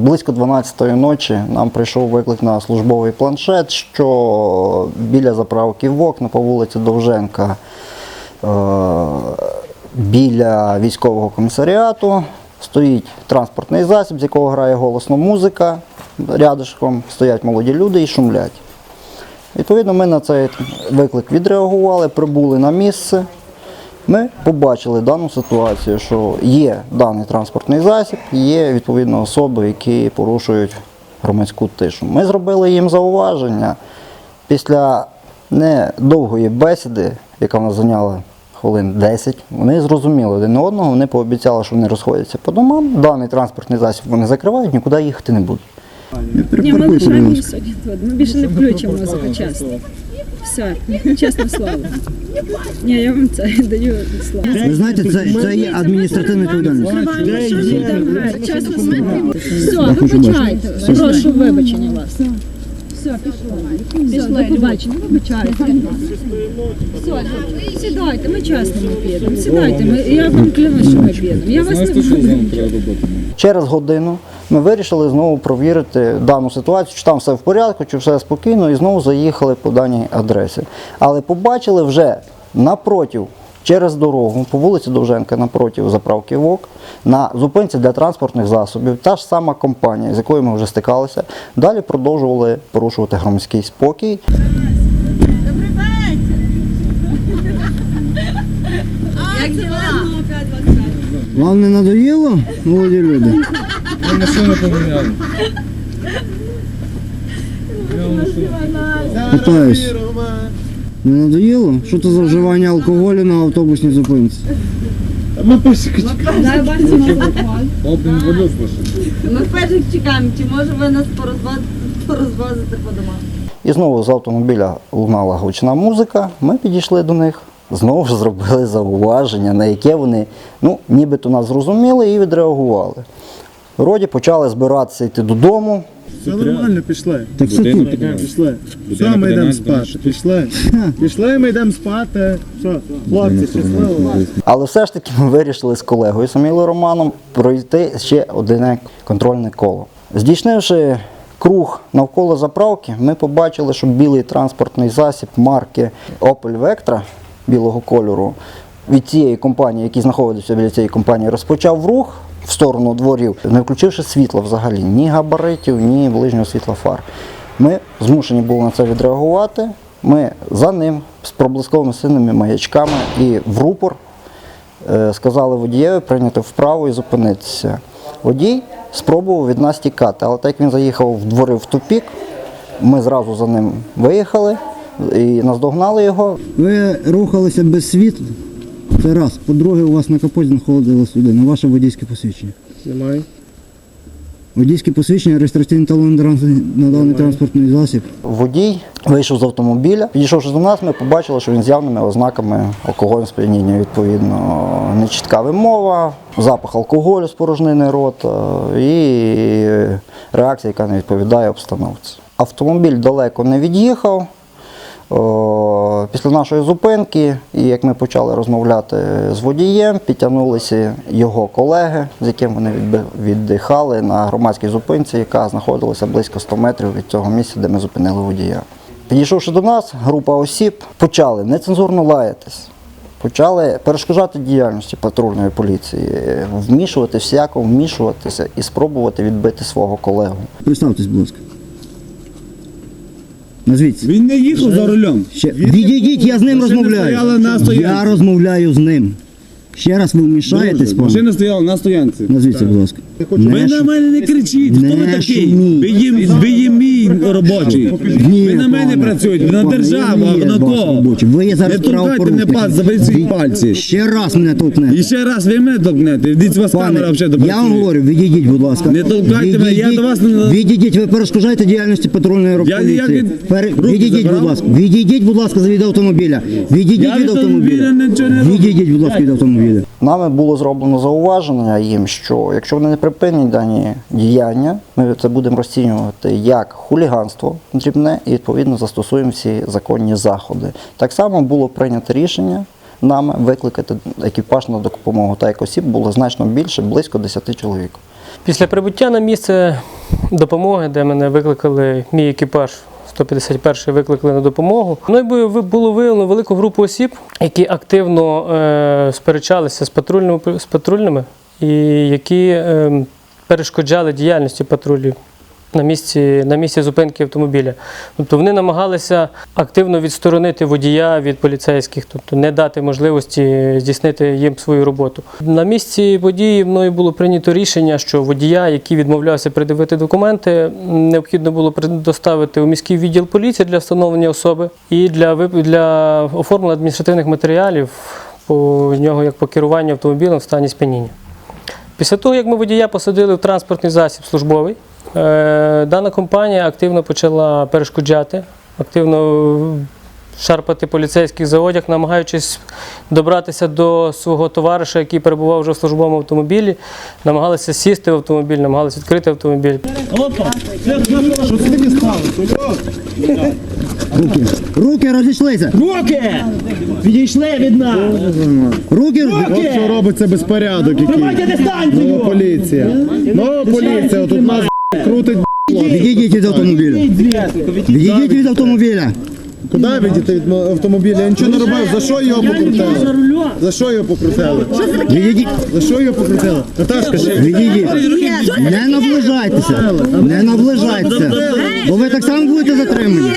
близько 12-ї ночі нам прийшов виклик на службовий планшет, що біля заправки ВОК на по вулиці Довженка е, біля військового комісаріату стоїть транспортний засіб, з якого грає голосно музика. Рядишком стоять молоді люди і шумлять. Відповідно, ми на цей виклик відреагували, прибули на місце. Ми побачили дану ситуацію, що є даний транспортний засіб, є відповідно особи, які порушують громадську тишу. Ми зробили їм зауваження. Після недовгої бесіди, яка в нас зайняла хвилин 10, вони зрозуміли один одного, вони пообіцяли, що вони розходяться по домам. Даний транспортний засіб вони закривають, нікуди їхати не будуть. Ні, ми лишаємо сьогодні тут. Ми більше не включимо музику, чесно. Все, чесне слово. Ні, я вам це даю слово. Ви знаєте, це, це є адміністративна відповідальність. Чесне слово. Все, вибачайте. Прошу вибачення вас. Все. Пішли, до побачення, вибачайте. Все, сідайте, ми чесно ми підемо. Сідайте, ми, я вам клянусь, що ми підемо. Я вас не буду. Через годину ми вирішили знову провірити дану ситуацію, чи там все в порядку, чи все спокійно, і знову заїхали по даній адресі. Але побачили вже напротив, через дорогу, по вулиці Довженка, напротив заправки ВОК, на зупинці для транспортних засобів, та ж сама компанія, з якою ми вже стикалися, далі продовжували порушувати громадський спокій. Вам не надоїло, молоді люди? Ми машину поміняли. Питаюсь. Не надоїло? Що це за вживання алкоголю на автобусній зупинці? Опін валют машину. Ми перших чекаємо, чи може ви нас порозво- порозвозити по домах? І знову з автомобіля лунала гучна музика. Ми підійшли до них, знову ж зробили зауваження, на яке вони ну, нібито нас зрозуміли і відреагували. Вроді почали збиратися йти додому. Все нормально, пішли. Так все Будинок тут. Пішли. Все, ми йдемо спати. Пішли. Пішли, ми йдемо спати. Все, хлопці, щасливо. Але все ж таки ми вирішили з колегою Самілою Романом пройти ще одне контрольне коло. Здійснивши круг навколо заправки, ми побачили, що білий транспортний засіб марки Opel Vectra білого кольору від цієї компанії, який знаходиться біля цієї компанії, розпочав рух в сторону дворів, не включивши світла взагалі, ні габаритів, ні ближнього світла фар. Ми змушені були на це відреагувати. Ми за ним з проблисковими синими маячками і в рупор е, сказали водієві прийняти вправо і зупинитися. Водій спробував від нас тікати, але так як він заїхав в двори в тупік, ми зразу за ним виїхали і наздогнали його. Ви рухалися без світла. Це раз. По-друге, у вас на капоті знаходилась людина. Ваше водійське посвідчення. Немає. Водійське посвідчення, реєстраційний талон на даний транспортний засіб. Водій вийшов з автомобіля. Підійшовши до нас, ми побачили, що він з явними ознаками алкогольного сп'яніння. Відповідно, нечітка вимова, запах алкоголю з порожнини рота і реакція, яка не відповідає обстановці. Автомобіль далеко не від'їхав. Після нашої зупинки, і як ми почали розмовляти з водієм, підтягнулися його колеги, з яким вони віддихали на громадській зупинці, яка знаходилася близько 100 метрів від цього місця, де ми зупинили водія. Підійшовши до нас, група осіб почали нецензурно лаятись, почали перешкоджати діяльності патрульної поліції, вмішувати всяко, вмішуватися і спробувати відбити свого колегу. Представтесь, будь ласка. Назвіться. Він не їхав за рулем. Ще... Відійдіть, я з ним Машина розмовляю. стоянці. Я розмовляю з ним. Ще раз ви вмішаєтесь, пане. Машина стояла на стоянці. Назвіться, будь ласка. Ви на мене не кричіть, хто ви такий? Ви є, ви є мій робочий. Ви на мене пане. працюєте, на Пане, державу, а на кого? Ви є зараз Не толкайте мене правопорушник. пальці, заберіть свої пальці. Ще раз мене толкнете. І ще раз ви мене толкнете. Йдіть з вас Пане, камера взагалі я вам допрацює. говорю, відійдіть, будь ласка. Не толкайте мене, я до вас не- Відійдіть, ви перешкоджаєте діяльності патрульної Я поліції. ніяк- Пере- руки Відійдіть, будь ласка. Відійдіть, будь ласка, від автомобіля. Відійдіть від від автомобіля. автомобіля нічого не роблю. Відійдіть, будь ласка, від автомобіля. Нами було зроблено зауваження їм, що якщо вони не припинять дані діяння, ми це будемо розцінювати як хуліганство дрібне і відповідно застосуємо всі законні заходи. Так само було прийнято рішення нами викликати екіпаж на допомогу. Та як осіб було значно більше, близько 10 чоловік. Після прибуття на місце допомоги, де мене викликали, мій екіпаж 151 викликали на допомогу. Мною було виявлено велику групу осіб, які активно е, сперечалися з патрульними, з патрульними і які е, перешкоджали діяльності патрулів на місці, на місці зупинки автомобіля. Тобто вони намагалися активно відсторонити водія від поліцейських, тобто не дати можливості здійснити їм свою роботу. На місці події мною було прийнято рішення, що водія, який відмовлявся придивити документи, необхідно було доставити у міський відділ поліції для встановлення особи і для, для оформлення адміністративних матеріалів по нього як по керуванню автомобілем в стані сп'яніння. Після того, як ми водія посадили в транспортний засіб службовий, е, дана компанія активно почала перешкоджати, активно шарпати поліцейських за одяг, намагаючись добратися до свого товариша, який перебував вже в службовому автомобілі, намагалися сісти в автомобіль, намагалися відкрити автомобіль. Руки. Руки розійшлися. Руки! Відійшли від нас! Руки. От що робиться безпорядок який. Нова поліція. Нова поліція, отут нас крутить Відійдіть від автомобіля. Відійдіть від автомобіля. Куди відійти від автомобіля? Я нічого не робив. За що його покрутили? За що його покрутили? Відійдіть. За що його покрутили? Наташка, Відійдіть. Не наближайтеся. Не наближайтеся. Бо ви так само будете затримані.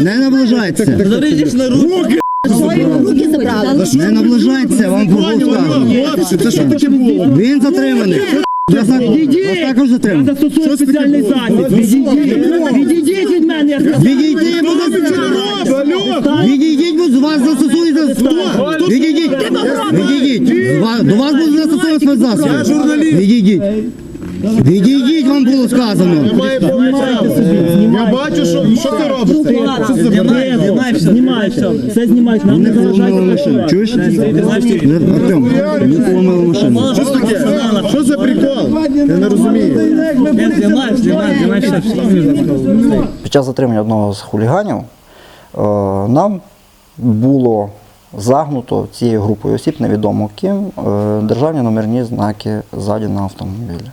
Не наближайтеся. Не наближайтеся, вам було сказано. Це що таке було? Він затриманий. Я за- вас також затриманий. Що спеціальний захід? Відійдіть від мене. Відійдіть, бо вас- Відійдіть, бо з вас застосується. Відійдіть. Відійдіть. З вас- До вас буде застосовувати спецзасоби. Відійдіть. Відійдіть, вам було сказано. Я бачу, що, що ти робиш? Що це за бред? Знімай все, все знімай, нам Не не заважайте машину. Чуєш? Артем, не поломили машину. Що це таке? Що за прикол? Я не розумію. Знімай, знімай, знімай все, все. Під час затримання одного з хуліганів е, нам було загнуто цією групою осіб, невідомо ким, е, державні номерні знаки ззаді на автомобілі.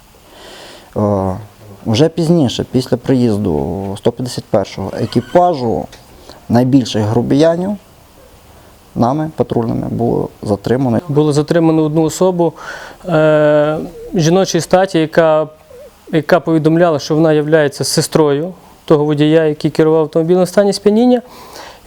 Е, Вже пізніше, після приїзду 151-го екіпажу найбільших грубіянів нами патрульними було затримано. Було затримано одну особу е, жіночої статі, яка, яка повідомляла, що вона є сестрою того водія, який керував автомобілем в стані сп'яніння.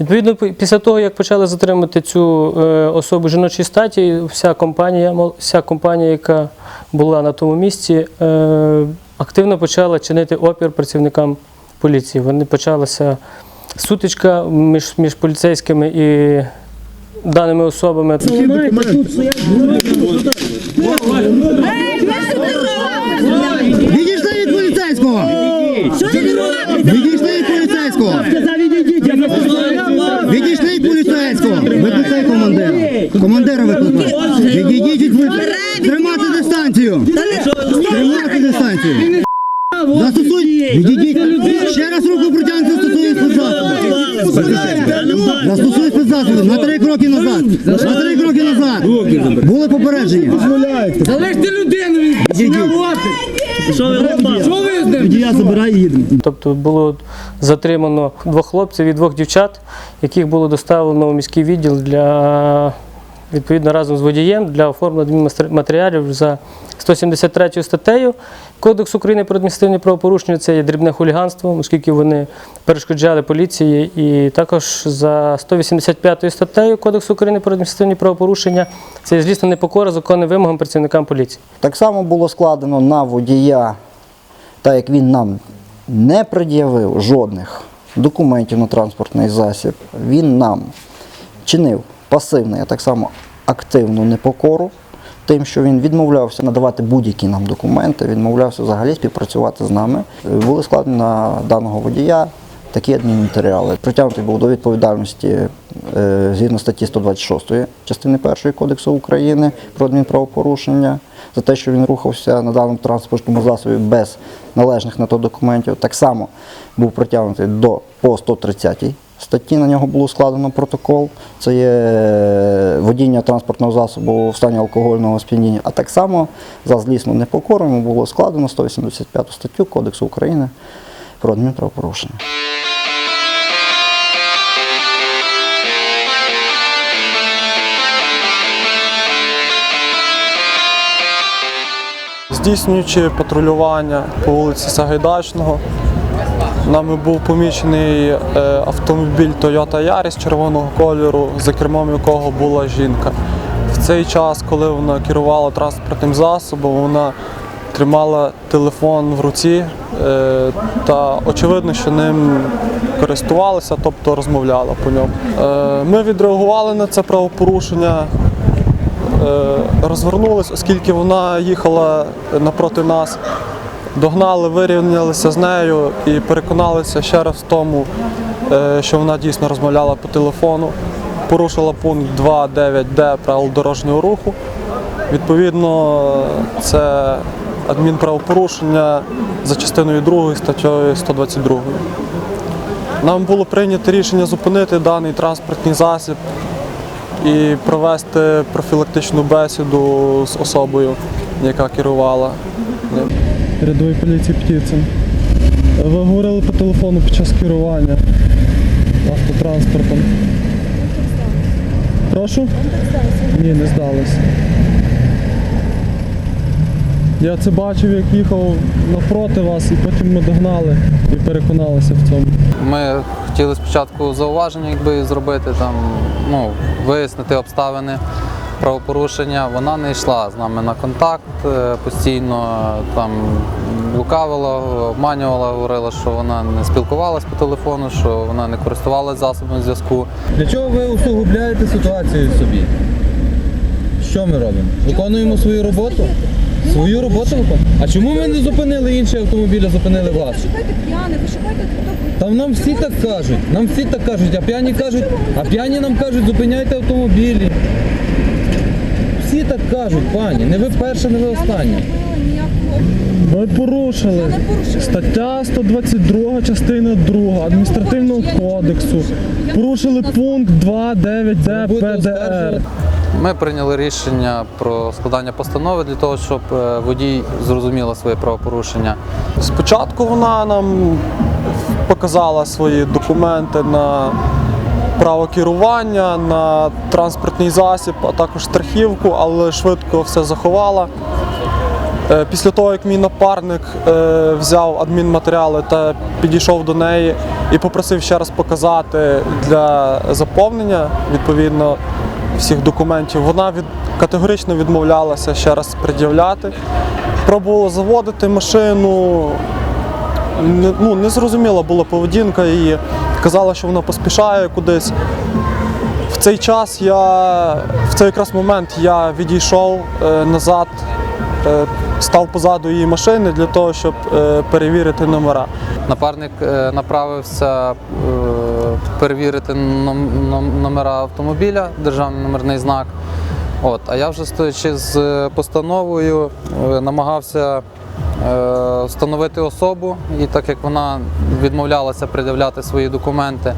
Відповідно, після того, як почали затримати цю е, особу жіночої статі, вся компанія, вся компанія, яка була на тому місці, е, активно почала чинити опір працівникам поліції. Вони почалася сутичка між, між поліцейськими і даними особами. Відійшли командира. Викликай. Відійдіть від. Тримати дистанцію! Тримати дистанцію! Застосуй! Відійдіть! Ще раз руку протягнути, застосуй спецзасоби! Застосуй спецзасоби! На три кроки назад! На три кроки назад! Були попередження! Залиште людину, Відійдіть! Що ви робите? Що ви з ним? Водія забирай і їдемо. Тобто було затримано двох хлопців і двох дівчат, яких було доставлено у міський відділ для відповідно разом з водієм для оформлення матеріалів за 173 статтею Кодексу України про адміністративні правопорушення. Це є дрібне хуліганство, оскільки вони перешкоджали поліції, і також за 185 статтею Кодексу України про адміністративні правопорушення. Це є злісна непокора законним вимогам працівникам поліції. Так само було складено на водія, так як він нам не пред'явив жодних документів на транспортний засіб, він нам чинив пасивну, а так само активну непокору, тим, що він відмовлявся надавати будь-які нам документи, відмовлявся взагалі співпрацювати з нами. Були складені на даного водія такі адмінматеріали. Притягнутий був до відповідальності е, згідно статті 126 частини 1 Кодексу України про адмінправопорушення за те, що він рухався на даному транспортному засобі без належних на то документів. Так само був притягнутий до по 130 статті на нього було складено протокол. Це є е, водіння транспортного засобу в стані алкогольного сп'яніння. А так само за злісну непокору йому було складено 185 статтю Кодексу України про адмінправопорушення. Здійснюючи патрулювання по вулиці Сагайдачного, нами був помічений е, автомобіль Toyota Yaris червоного кольору, за кермом якого була жінка. В цей час, коли вона керувала транспортним засобом, вона тримала телефон в руці е, та очевидно, що ним користувалася, тобто розмовляла по ньому. Е, Ми відреагували на це правопорушення розвернулись, оскільки вона їхала напроти нас. Догнали, вирівнялися з нею і переконалися ще раз в тому, е, що вона дійсно розмовляла по телефону, порушила пункт 2.9d правил дорожнього руху. Відповідно, це адмінправопорушення за частиною 2 статтею 122. Нам було прийнято рішення зупинити даний транспортний засіб і провести профілактичну бесіду з особою, яка керувала. ним. Рядовий поліції Птіцин. Ви говорили по телефону під час керування автотранспортом. Прошу? Ні, не здалося. Я це бачив, як їхав навпроти вас, і потім ми догнали і переконалися в цьому. Ми хотіли спочатку зауваження, якби зробити там, ну, вияснити обставини правопорушення. Вона не йшла з нами на контакт, е, постійно там лукавила, обманювала, говорила, що вона не спілкувалась по телефону, що вона не користувалась засобами зв'язку. Для чого ви усугубляєте ситуацію собі? Що ми робимо? Виконуємо свою роботу? Свою роботу виконуємо? А чому ми не зупинили інші автомобілі, зупинили вас? Там нам всі так кажуть, нам всі так кажуть, а п'яні кажуть, а п'яні нам кажуть, зупиняйте автомобілі. Так кажуть, пані, не ви перша, не ви остання. Ви порушили. Стаття 122, частина 2 адміністративного кодексу. Порушили пункт 2.9d ПДР. Ми прийняли рішення про складання постанови для того, щоб е, водій зрозуміла своє правопорушення. Спочатку вона нам показала свої документи на право керування, на транспортний засіб, а також страхівку, але швидко все заховала. Е, Після того, як мій напарник е, взяв адмінматеріали та підійшов до неї і попросив ще раз показати для заповнення відповідно всіх документів, вона від, категорично відмовлялася ще раз пред'являти. Пробувала заводити машину, ну, незрозуміла була поведінка її. Казала, що вона поспішає кудись. В цей час я, в цей якраз момент я відійшов е, назад, е, став позаду її машини для того, щоб е, перевірити номера. Напарник направився перевірити ном- ном- номера автомобіля, державний номерний знак. От, а я вже стоячи з постановою, намагався встановити особу, і так як вона відмовлялася пред'являти свої документи,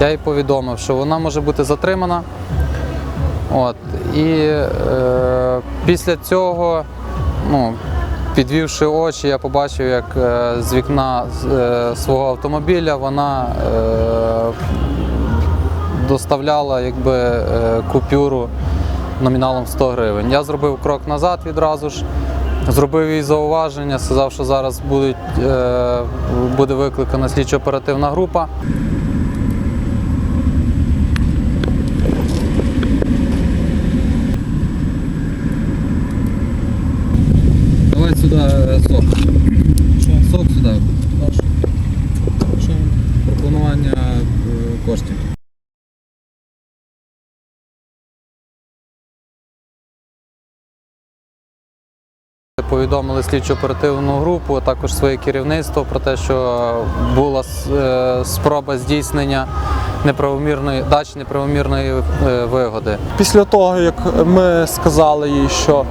я їй повідомив, що вона може бути затримана. От, і е, після цього, ну, підвівши очі, я побачив, як е, з вікна е, свого автомобіля вона е, доставляла якби, е, купюру номіналом 100 гривень. Я зробив крок назад відразу ж. Зробив їй зауваження, сказав, що зараз будуть, е, буде викликана слідчо-оперативна група. Давай сюди е, сок. Сок сюди. Пропонування е, коштів. Повідомили слідчо оперативну групу, а також своє керівництво про те, що була е, спроба здійснення неправомірної дачі неправомірної е, вигоди. Після того, як ми сказали їй, що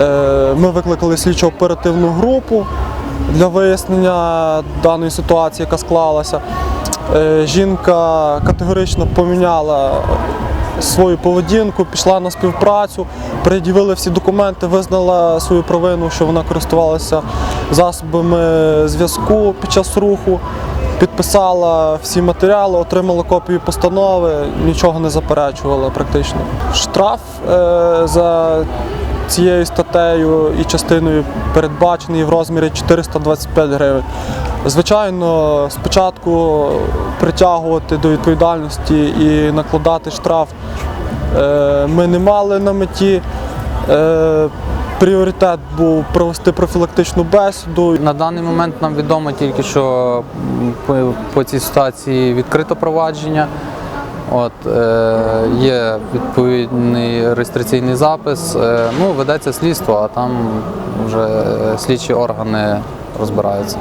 е, ми викликали слідчо оперативну групу для вияснення даної ситуації, яка склалася, Жінка категорично поміняла свою поведінку, пішла на співпрацю, пред'явила всі документи, визнала свою провину, що вона користувалася засобами зв'язку під час руху, підписала всі матеріали, отримала копію постанови, нічого не заперечувала практично. Штраф е, за цією статтею і частиною передбачений в розмірі 425 гривень. Звичайно, спочатку притягувати до відповідальності і накладати штраф ми не мали на меті. Е, Пріоритет був провести профілактичну бесіду. На даний момент нам відомо тільки, що по цій ситуації відкрито провадження. От, е, є відповідний реєстраційний запис. Е, ну, ведеться слідство, а там вже слідчі органи розбираються.